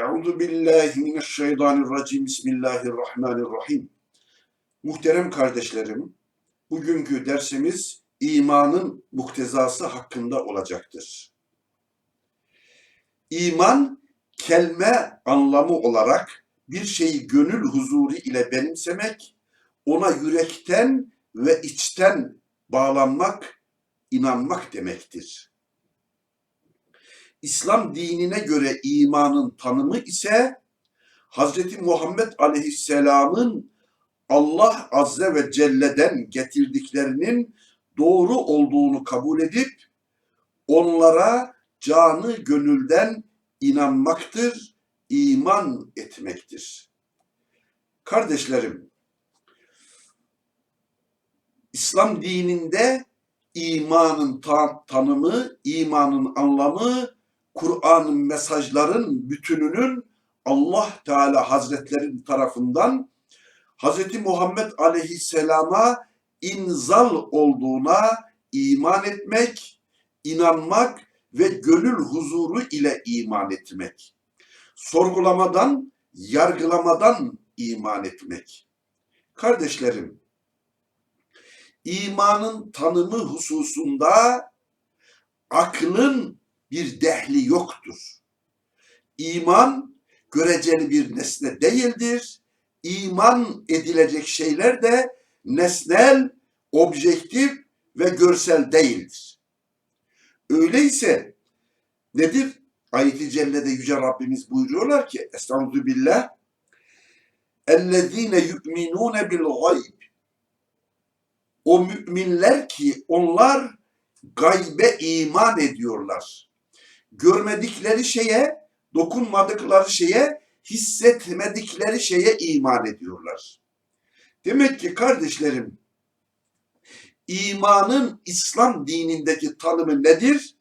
Euzu billahi mineşşeytanirracim. Bismillahirrahmanirrahim. Muhterem kardeşlerim, bugünkü dersimiz imanın muktezası hakkında olacaktır. İman, kelime anlamı olarak bir şeyi gönül huzuru ile benimsemek, ona yürekten ve içten bağlanmak, inanmak demektir. İslam dinine göre imanın tanımı ise Hz. Muhammed Aleyhisselam'ın Allah Azze ve Celle'den getirdiklerinin doğru olduğunu kabul edip onlara canı gönülden inanmaktır, iman etmektir. Kardeşlerim, İslam dininde imanın ta- tanımı, imanın anlamı, Kur'an'ın mesajların bütününün Allah Teala Hazretleri tarafından Hz. Muhammed Aleyhisselam'a inzal olduğuna iman etmek, inanmak ve gönül huzuru ile iman etmek. Sorgulamadan, yargılamadan iman etmek. Kardeşlerim, imanın tanımı hususunda aklın bir dehli yoktur. İman göreceli bir nesne değildir. İman edilecek şeyler de nesnel, objektif ve görsel değildir. Öyleyse nedir? Ayet-i Celle'de Yüce Rabbimiz buyuruyorlar ki Estağfurullah billah اَلَّذ۪ينَ يُؤْمِنُونَ بِالْغَيْبِ O müminler ki onlar gaybe iman ediyorlar. Görmedikleri şeye, dokunmadıkları şeye, hissetmedikleri şeye iman ediyorlar. Demek ki kardeşlerim, imanın İslam dinindeki tanımı nedir?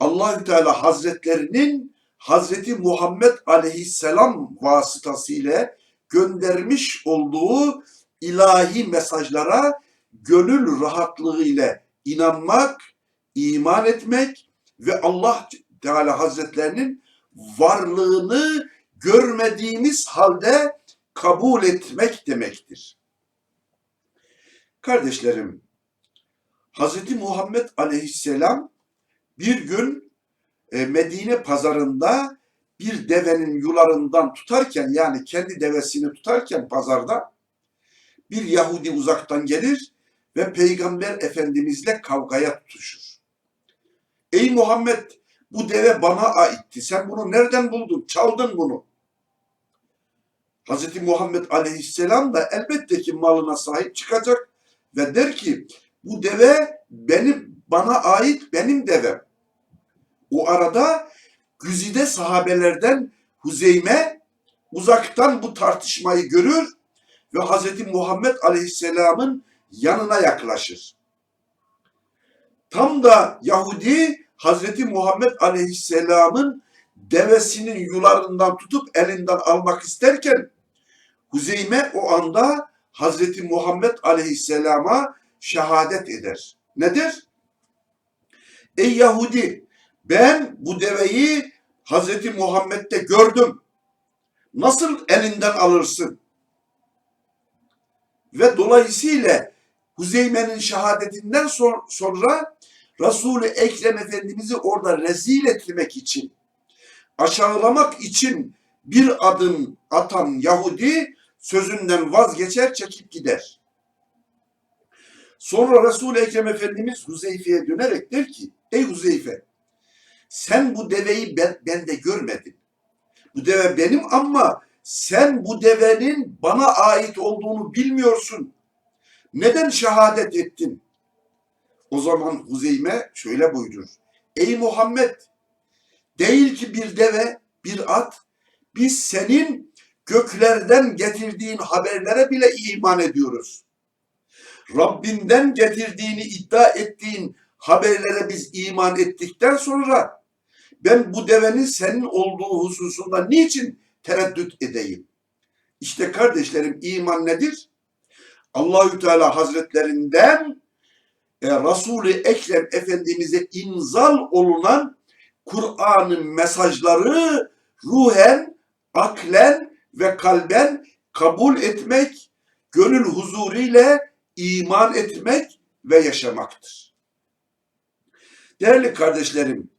Allahü Teala Hazretlerinin Hazreti Muhammed Aleyhisselam vasıtasıyla göndermiş olduğu ilahi mesajlara gönül rahatlığı ile inanmak, iman etmek ve Allah Teala Hazretlerinin varlığını görmediğimiz halde kabul etmek demektir. Kardeşlerim, Hz. Muhammed Aleyhisselam bir gün e, Medine pazarında bir devenin yularından tutarken yani kendi devesini tutarken pazarda bir Yahudi uzaktan gelir ve Peygamber Efendimizle kavgaya tutuşur. Ey Muhammed bu deve bana aitti. Sen bunu nereden buldun? Çaldın bunu. Hz. Muhammed Aleyhisselam da elbette ki malına sahip çıkacak ve der ki bu deve benim bana ait benim devem. O arada güzide sahabelerden Huzeyme uzaktan bu tartışmayı görür ve Hz. Muhammed Aleyhisselam'ın yanına yaklaşır. Tam da Yahudi Hz. Muhammed Aleyhisselam'ın devesinin yularından tutup elinden almak isterken Huzeyme o anda Hz. Muhammed Aleyhisselam'a şehadet eder. Nedir? Ey Yahudi ben bu deveyi Hz. Muhammed'de gördüm. Nasıl elinden alırsın? Ve dolayısıyla Huzeyme'nin şehadetinden sonra Resul-i Ekrem Efendimiz'i orada rezil etmek için, aşağılamak için bir adım atan Yahudi sözünden vazgeçer, çekip gider. Sonra Resul-i Ekrem Efendimiz Huzeyfe'ye dönerek der ki, ey Huzeyfe, sen bu deveyi ben, bende görmedin. Bu deve benim ama sen bu devenin bana ait olduğunu bilmiyorsun. Neden şehadet ettin? O zaman Huzeyme şöyle buyurur. Ey Muhammed, değil ki bir deve, bir at, biz senin göklerden getirdiğin haberlere bile iman ediyoruz. Rabbinden getirdiğini iddia ettiğin haberlere biz iman ettikten sonra ben bu devenin senin olduğu hususunda niçin tereddüt edeyim? İşte kardeşlerim iman nedir? Allahü Teala Hazretlerinden e, Resul-i Ekrem Efendimiz'e inzal olunan Kur'an'ın mesajları ruhen aklen ve kalben kabul etmek, gönül huzuruyla iman etmek ve yaşamaktır. Değerli kardeşlerim,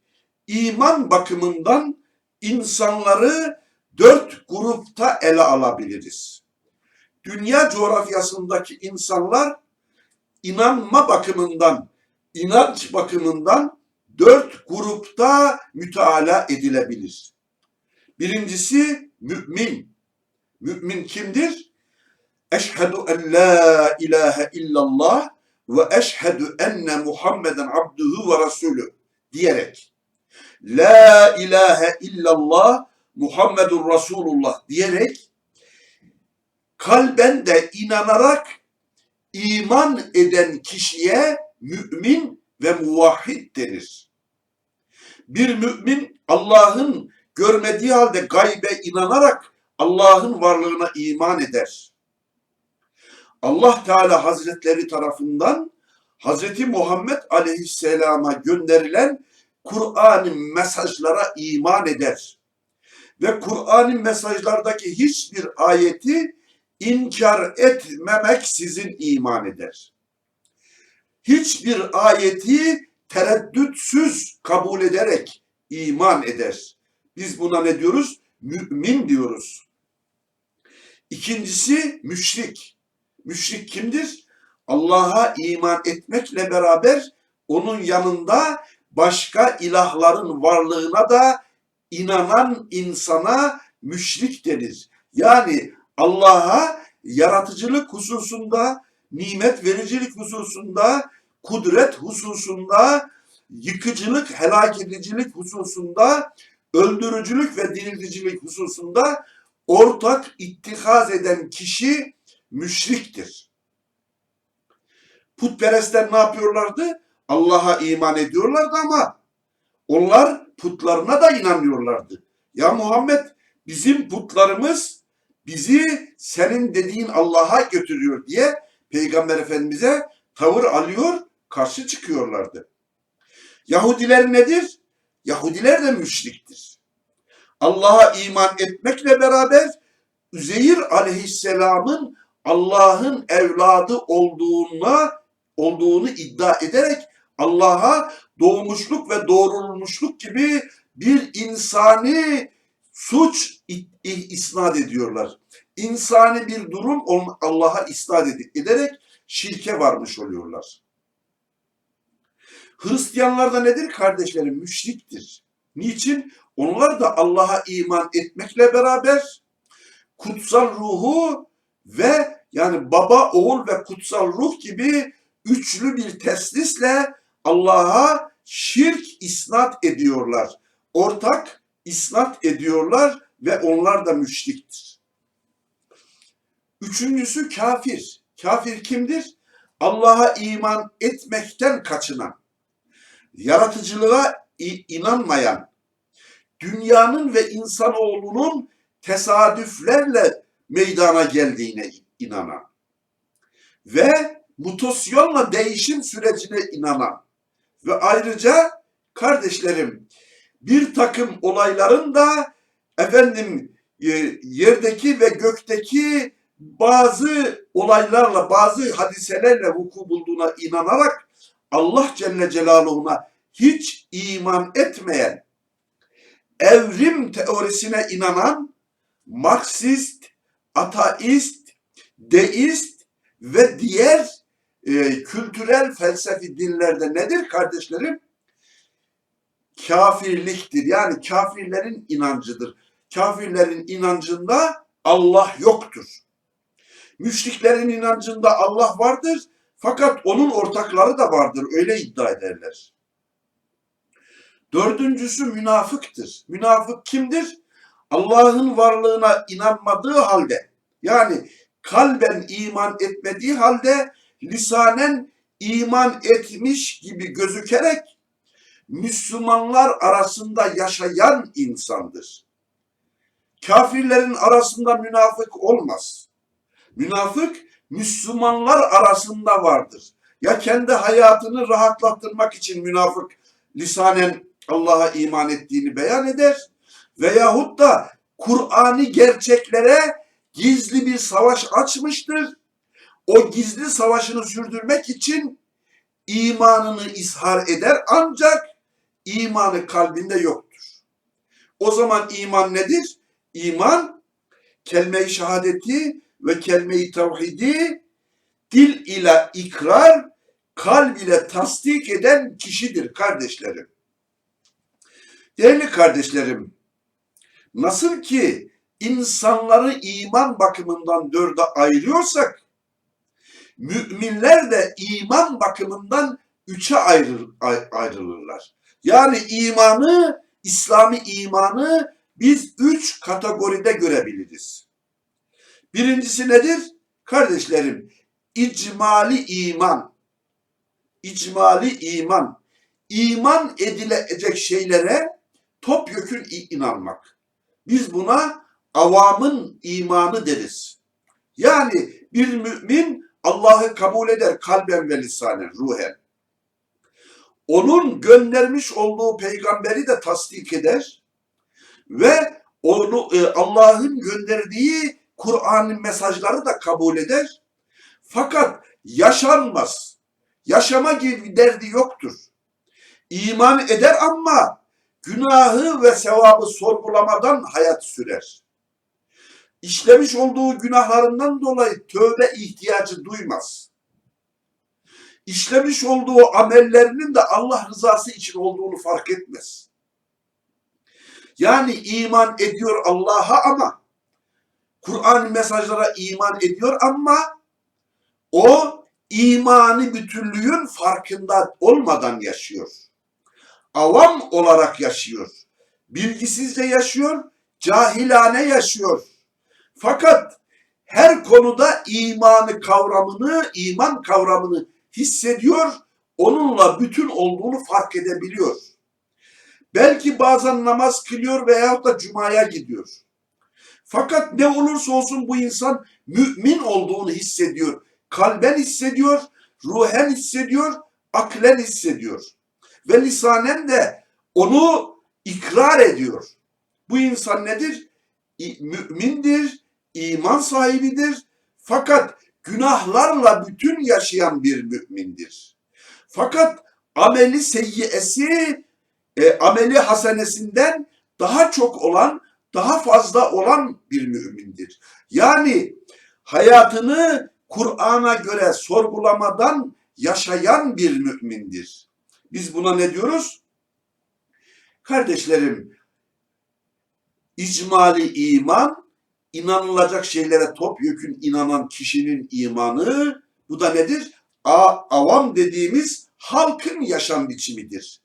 iman bakımından insanları dört grupta ele alabiliriz. Dünya coğrafyasındaki insanlar inanma bakımından, inanç bakımından dört grupta müteala edilebilir. Birincisi mümin. Mümin kimdir? Eşhedü en la ilahe illallah ve eşhedü enne Muhammeden abduhu ve resulü diyerek La ilahe illallah Muhammedun Resulullah diyerek kalben de inanarak iman eden kişiye mümin ve muvahhid denir. Bir mümin Allah'ın görmediği halde gaybe inanarak Allah'ın varlığına iman eder. Allah Teala Hazretleri tarafından Hazreti Muhammed Aleyhisselam'a gönderilen Kur'an'ın mesajlara iman eder. Ve Kur'an'ın mesajlardaki hiçbir ayeti inkar etmemek sizin iman eder. Hiçbir ayeti tereddütsüz kabul ederek iman eder. Biz buna ne diyoruz? Mümin diyoruz. İkincisi müşrik. Müşrik kimdir? Allah'a iman etmekle beraber onun yanında başka ilahların varlığına da inanan insana müşrik denir. Yani Allah'a yaratıcılık hususunda, nimet vericilik hususunda, kudret hususunda, yıkıcılık, helak edicilik hususunda, öldürücülük ve dirilticilik hususunda ortak ittihaz eden kişi müşriktir. Putperestler ne yapıyorlardı? Allah'a iman ediyorlardı ama onlar putlarına da inanıyorlardı. Ya Muhammed bizim putlarımız bizi senin dediğin Allah'a götürüyor diye Peygamber Efendimiz'e tavır alıyor, karşı çıkıyorlardı. Yahudiler nedir? Yahudiler de müşriktir. Allah'a iman etmekle beraber Üzeyir aleyhisselamın Allah'ın evladı olduğuna olduğunu iddia ederek Allah'a doğmuşluk ve doğrulmuşluk gibi bir insani suç isnat ediyorlar. İnsani bir durum Allah'a isnat ederek şirke varmış oluyorlar. Hristiyanlar da nedir kardeşlerim? Müşriktir. Niçin? Onlar da Allah'a iman etmekle beraber kutsal ruhu ve yani baba, oğul ve kutsal ruh gibi üçlü bir teslisle Allah'a şirk isnat ediyorlar. Ortak isnat ediyorlar ve onlar da müşriktir. Üçüncüsü kafir. Kafir kimdir? Allah'a iman etmekten kaçınan, yaratıcılığa inanmayan, dünyanın ve insanoğlunun tesadüflerle meydana geldiğine inanan ve mutasyonla değişim sürecine inanan ve ayrıca kardeşlerim bir takım olayların da efendim e, yerdeki ve gökteki bazı olaylarla, bazı hadiselerle vuku bulduğuna inanarak Allah Celle Celaluhu'na hiç iman etmeyen, evrim teorisine inanan Marksist, ateist, deist ve diğer e, kültürel felsefi dinlerde nedir kardeşlerim? Kafirliktir. Yani kafirlerin inancıdır. Kafirlerin inancında Allah yoktur. Müşriklerin inancında Allah vardır fakat onun ortakları da vardır. Öyle iddia ederler. Dördüncüsü münafıktır. Münafık kimdir? Allah'ın varlığına inanmadığı halde yani kalben iman etmediği halde lisanen iman etmiş gibi gözükerek Müslümanlar arasında yaşayan insandır. Kafirlerin arasında münafık olmaz. Münafık Müslümanlar arasında vardır. Ya kendi hayatını rahatlattırmak için münafık lisanen Allah'a iman ettiğini beyan eder veyahut da Kur'an'ı gerçeklere gizli bir savaş açmıştır. O gizli savaşını sürdürmek için imanını ishar eder ancak imanı kalbinde yoktur. O zaman iman nedir? İman kelime-i şehadeti ve kelime-i tevhidi dil ile ikrar, kalb ile tasdik eden kişidir kardeşlerim. Değerli kardeşlerim, nasıl ki insanları iman bakımından dörde ayırıyorsak, müminler de iman bakımından üçe ayrı- ay- ayrılırlar. Yani imanı, İslami imanı biz üç kategoride görebiliriz. Birincisi nedir? Kardeşlerim, icmali iman. İcmali iman. İman edilecek şeylere topyekün inanmak. Biz buna avamın imanı deriz. Yani bir mümin Allah'ı kabul eder kalben ve lisanen, ruhen. Onun göndermiş olduğu peygamberi de tasdik eder ve onu e, Allah'ın gönderdiği Kur'an'ın mesajları da kabul eder. Fakat yaşanmaz. Yaşama gibi bir derdi yoktur. İman eder ama günahı ve sevabı sorgulamadan hayat sürer. İşlemiş olduğu günahlarından dolayı tövbe ihtiyacı duymaz. İşlemiş olduğu amellerinin de Allah rızası için olduğunu fark etmez. Yani iman ediyor Allah'a ama Kur'an mesajlara iman ediyor ama o imani bütünlüğün farkında olmadan yaşıyor. Avam olarak yaşıyor. Bilgisizce yaşıyor, cahilane yaşıyor. Fakat her konuda imanı kavramını, iman kavramını hissediyor, onunla bütün olduğunu fark edebiliyor. Belki bazen namaz kılıyor veyahut da cumaya gidiyor. Fakat ne olursa olsun bu insan mümin olduğunu hissediyor. Kalben hissediyor, ruhen hissediyor, aklen hissediyor. Ve lisanen de onu ikrar ediyor. Bu insan nedir? Mümindir, iman sahibidir. Fakat günahlarla bütün yaşayan bir mümindir. Fakat ameli seyyiyesi, e, ameli hasenesinden daha çok olan, daha fazla olan bir mümindir. Yani hayatını Kur'an'a göre sorgulamadan yaşayan bir mümindir. Biz buna ne diyoruz? Kardeşlerim, icmali iman, inanılacak şeylere topyekün inanan kişinin imanı, bu da nedir? A, avam dediğimiz halkın yaşam biçimidir.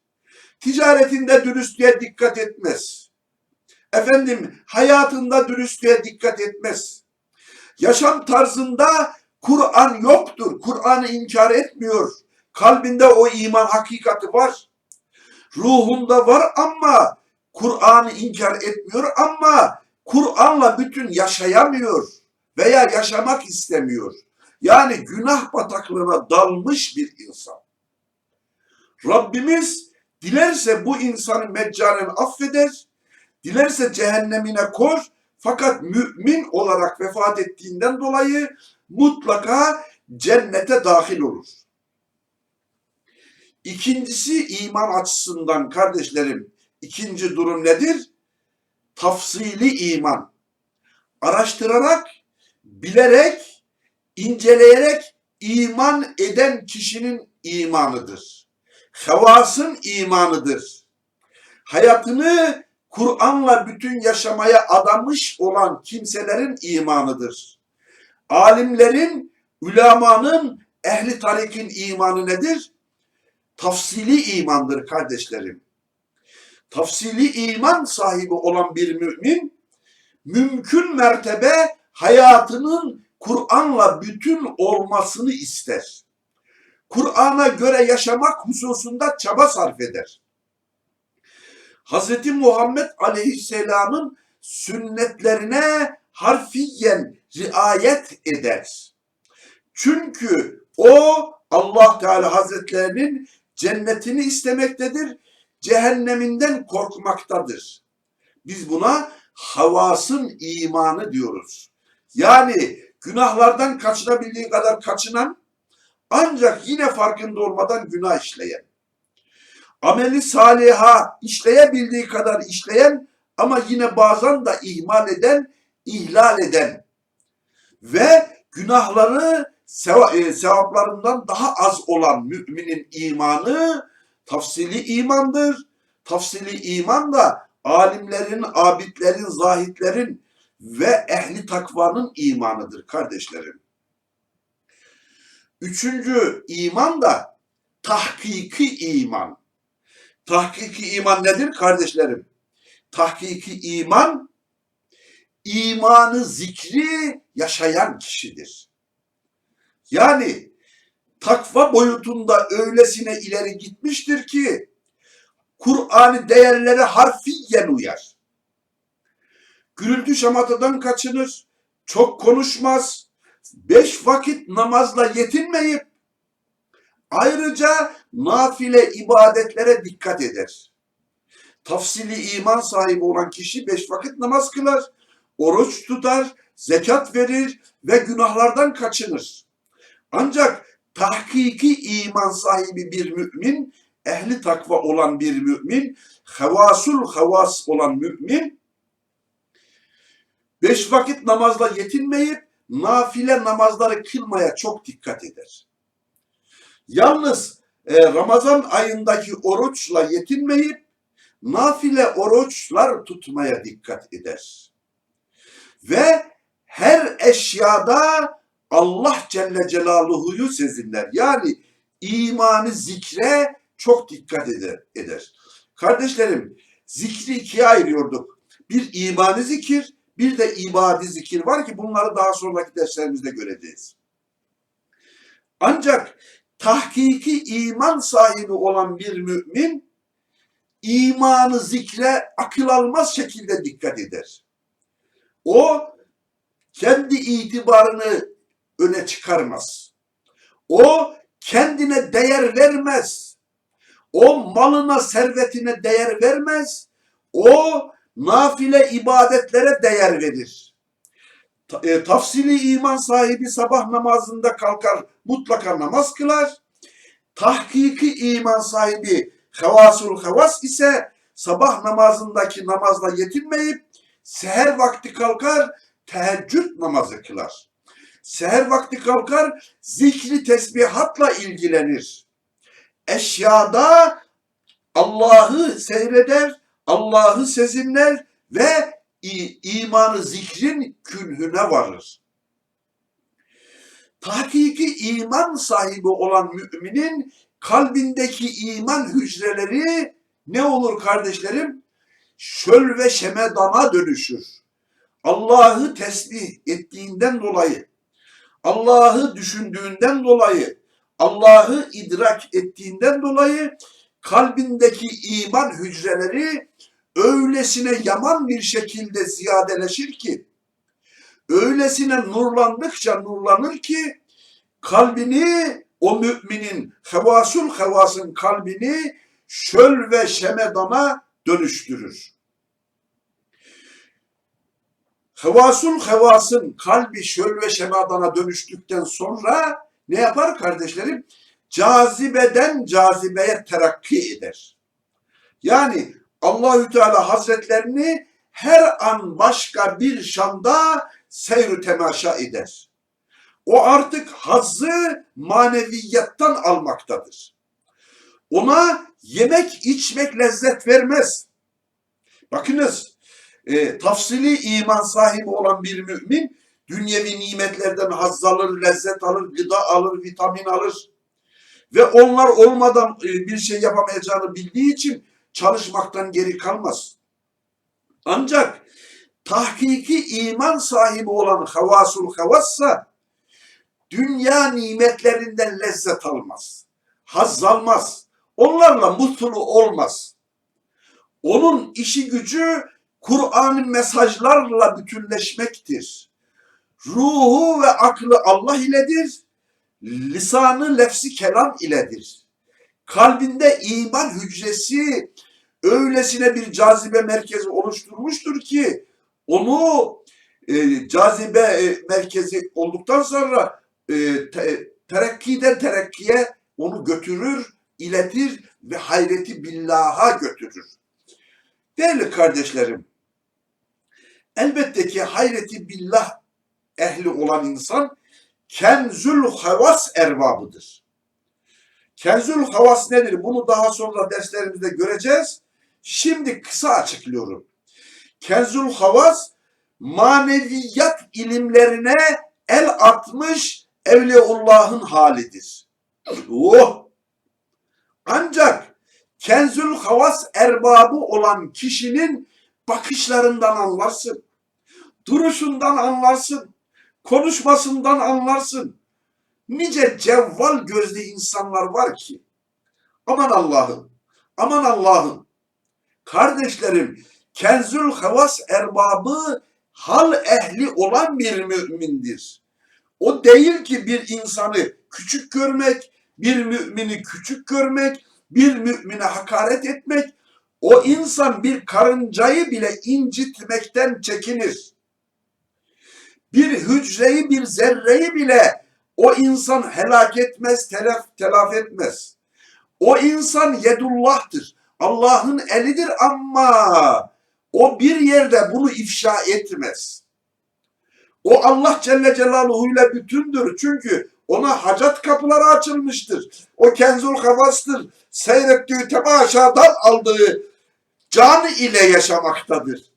Ticaretinde dürüstlüğe dikkat etmez. Efendim hayatında dürüstlüğe dikkat etmez. Yaşam tarzında Kur'an yoktur. Kur'an'ı inkar etmiyor. Kalbinde o iman hakikati var. Ruhunda var ama Kur'an'ı inkar etmiyor ama Kur'an'la bütün yaşayamıyor veya yaşamak istemiyor. Yani günah bataklığına dalmış bir insan. Rabbimiz dilerse bu insanı meccanen affeder, dilerse cehennemine kor fakat mümin olarak vefat ettiğinden dolayı mutlaka cennete dahil olur. İkincisi iman açısından kardeşlerim, ikinci durum nedir? Tafsili iman. Araştırarak, bilerek, inceleyerek iman eden kişinin imanıdır. Hevasın imanıdır. Hayatını Kur'an'la bütün yaşamaya adamış olan kimselerin imanıdır. Alimlerin, ülemanın, ehli tarikin imanı nedir? Tafsili imandır kardeşlerim. Tafsili iman sahibi olan bir mümin, mümkün mertebe hayatının Kur'an'la bütün olmasını ister. Kur'an'a göre yaşamak hususunda çaba sarf eder. Hz. Muhammed Aleyhisselam'ın sünnetlerine harfiyen riayet eder. Çünkü o Allah Teala Hazretlerinin cennetini istemektedir, cehenneminden korkmaktadır. Biz buna havasın imanı diyoruz. Yani günahlardan kaçınabildiği kadar kaçınan ancak yine farkında olmadan günah işleyen. Ameli saliha işleyebildiği kadar işleyen ama yine bazen de ihmal eden, ihlal eden ve günahları e, sevaplarından daha az olan müminin imanı tafsili imandır. Tafsili iman da alimlerin, abidlerin, zahitlerin ve ehli takvanın imanıdır kardeşlerim. Üçüncü iman da tahkiki iman. Tahkiki iman nedir kardeşlerim? Tahkiki iman imanı zikri yaşayan kişidir. Yani takva boyutunda öylesine ileri gitmiştir ki Kur'an'ı değerlere harfiyen uyar. Gürültü şamatadan kaçınır, çok konuşmaz, beş vakit namazla yetinmeyip ayrıca nafile ibadetlere dikkat eder. Tafsili iman sahibi olan kişi beş vakit namaz kılar, oruç tutar, zekat verir ve günahlardan kaçınır. Ancak tahkiki iman sahibi bir mümin, ehli takva olan bir mümin, hevasul havas olan mümin, beş vakit namazla yetinmeyip nafile namazları kılmaya çok dikkat eder. Yalnız e, Ramazan ayındaki oruçla yetinmeyip nafile oruçlar tutmaya dikkat eder. Ve her eşyada Allah Celle Celaluhu'yu sezinler. Yani imanı zikre çok dikkat eder. eder. Kardeşlerim zikri ikiye ayırıyorduk. Bir imanı zikir, bir de ibadi zikir var ki bunları daha sonraki derslerimizde göreceğiz. Ancak tahkiki iman sahibi olan bir mümin imanı zikre akıl almaz şekilde dikkat eder. O kendi itibarını öne çıkarmaz. O kendine değer vermez. O malına, servetine değer vermez. O nafile ibadetlere değer verir. E, tafsili iman sahibi sabah namazında kalkar, mutlaka namaz kılar. Tahkiki iman sahibi hevasul havas ise sabah namazındaki namazla yetinmeyip seher vakti kalkar, teheccüd namazı kılar. Seher vakti kalkar, zikri tesbihatla ilgilenir. Eşyada Allah'ı seyreder, Allah'ı sezinler ve imanı zikrin künhüne varır. Tahkiki iman sahibi olan müminin kalbindeki iman hücreleri ne olur kardeşlerim? Şöl ve şemedana dönüşür. Allah'ı tesbih ettiğinden dolayı, Allah'ı düşündüğünden dolayı, Allah'ı idrak ettiğinden dolayı kalbindeki iman hücreleri öylesine yaman bir şekilde ziyadeleşir ki, öylesine nurlandıkça nurlanır ki, kalbini o müminin hevasul hevasın kalbini şöl ve şemedana dönüştürür. Hevasul hevasın kalbi şöl ve şemadana dönüştükten sonra ne yapar kardeşlerim? Cazibeden cazibeye terakki eder. Yani Allahü Teala Hazretlerini her an başka bir şanda seyr temaşa eder. O artık hazzı maneviyattan almaktadır. Ona yemek içmek lezzet vermez. Bakınız e, tafsili iman sahibi olan bir mümin dünyevi nimetlerden haz alır, lezzet alır, gıda alır, vitamin alır. Ve onlar olmadan e, bir şey yapamayacağını bildiği için çalışmaktan geri kalmaz. Ancak tahkiki iman sahibi olan havasul havassa dünya nimetlerinden lezzet almaz. Haz almaz. Onlarla mutlu olmaz. Onun işi gücü Kur'an'ın mesajlarla bütünleşmektir. Ruhu ve aklı Allah iledir. Lisanı lefsi kelam iledir. Kalbinde iman hücresi öylesine bir cazibe merkezi oluşturmuştur ki onu e, cazibe e, merkezi olduktan sonra e, te, terakkiden terakkiye onu götürür, iletir ve hayreti billaha götürür. Değerli kardeşlerim, elbette ki hayreti billah ehli olan insan kenzül havas erbabıdır. Kenzül havas nedir? Bunu daha sonra derslerimizde göreceğiz. Şimdi kısa açıklıyorum. Kenzül havas maneviyat ilimlerine el atmış Evliyaullah'ın halidir. Oh! Ancak Kenzül Havas erbabı olan kişinin bakışlarından anlarsın. Duruşundan anlarsın. Konuşmasından anlarsın. Nice cevval gözlü insanlar var ki. Aman Allah'ım, aman Allah'ım. Kardeşlerim, Kenzül Havas erbabı hal ehli olan bir mümindir. O değil ki bir insanı küçük görmek, bir mümini küçük görmek, bir mümine hakaret etmek, o insan bir karıncayı bile incitmekten çekinir. Bir hücreyi, bir zerreyi bile o insan helak etmez, telaf, telaf etmez. O insan yedullah'tır. Allah'ın elidir ama o bir yerde bunu ifşa etmez. O Allah Celle Celaluhu ile bütündür. Çünkü ona hacat kapıları açılmıştır. O kenzul havastır. Seyrettiği temaşadan aldığı canı ile yaşamaktadır.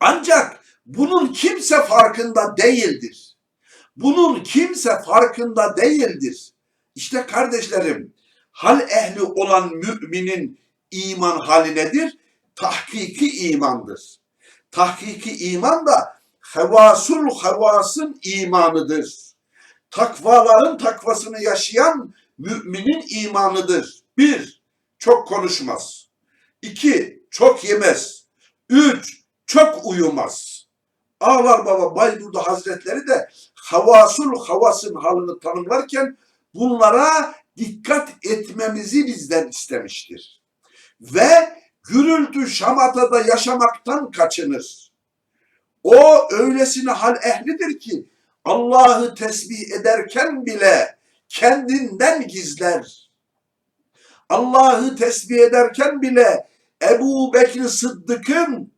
Ancak bunun kimse farkında değildir. Bunun kimse farkında değildir. İşte kardeşlerim, hal ehli olan müminin iman hali nedir? Tahkiki imandır. Tahkiki iman da hevasul hevasın imanıdır. Takvaların takvasını yaşayan müminin imanıdır. Bir, çok konuşmaz. İki, çok yemez. Üç, çok uyumaz. Ağlar Baba Bayburdu Hazretleri de havasul havasın halını tanımlarken bunlara dikkat etmemizi bizden istemiştir. Ve gürültü şamatada yaşamaktan kaçınır. O öylesine hal ehlidir ki Allah'ı tesbih ederken bile kendinden gizler. Allah'ı tesbih ederken bile Ebu Bekir Sıddık'ın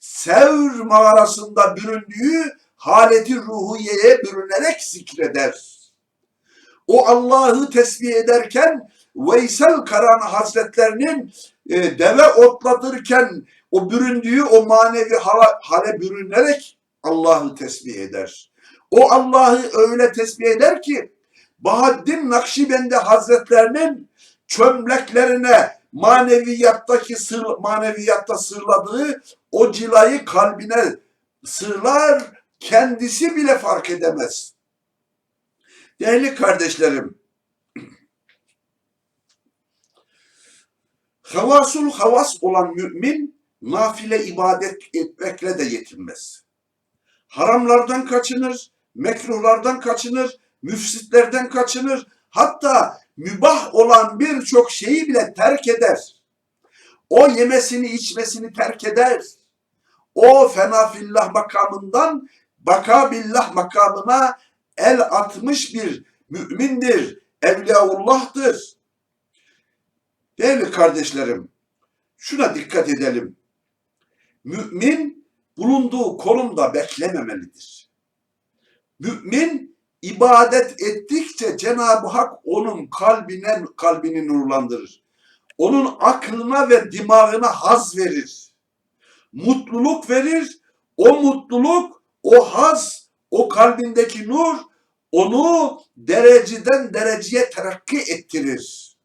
Sevr mağarasında büründüğü haleti ruhiyeye bürünerek zikreder. O Allah'ı tesbih ederken Veysel Karan Hazretlerinin e, deve otlatırken o büründüğü o manevi hala, hale bürünerek Allah'ı tesbih eder. O Allah'ı öyle tesbih eder ki Bahaddin Nakşibendi Hazretlerinin çömleklerine maneviyattaki sır, maneviyatta sırladığı o cilayı kalbine sırlar kendisi bile fark edemez. Değerli kardeşlerim, havasul havas olan mümin nafile ibadet etmekle de yetinmez. Haramlardan kaçınır, mekruhlardan kaçınır, müfsitlerden kaçınır, hatta mübah olan birçok şeyi bile terk eder. O yemesini içmesini terk eder. O fenafillah makamından bakabillah makamına el atmış bir mümindir, evliyaullah'tır. Değerli kardeşlerim, şuna dikkat edelim. Mümin bulunduğu konumda beklememelidir. Mümin ibadet ettikçe Cenab-ı Hak onun kalbine kalbini nurlandırır. Onun aklına ve dimağına haz verir. Mutluluk verir. O mutluluk, o haz, o kalbindeki nur onu dereceden dereceye terakki ettirir.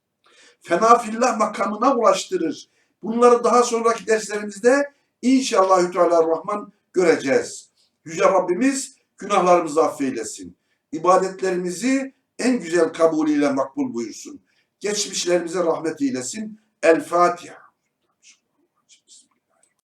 Fenafillah makamına ulaştırır. Bunları daha sonraki derslerimizde inşallahü teala rahman göreceğiz. Yüce Rabbimiz günahlarımızı affeylesin. İbadetlerimizi en güzel kabulüyle makbul buyursun. Geçmişlerimize rahmet eylesin. El Fatiha.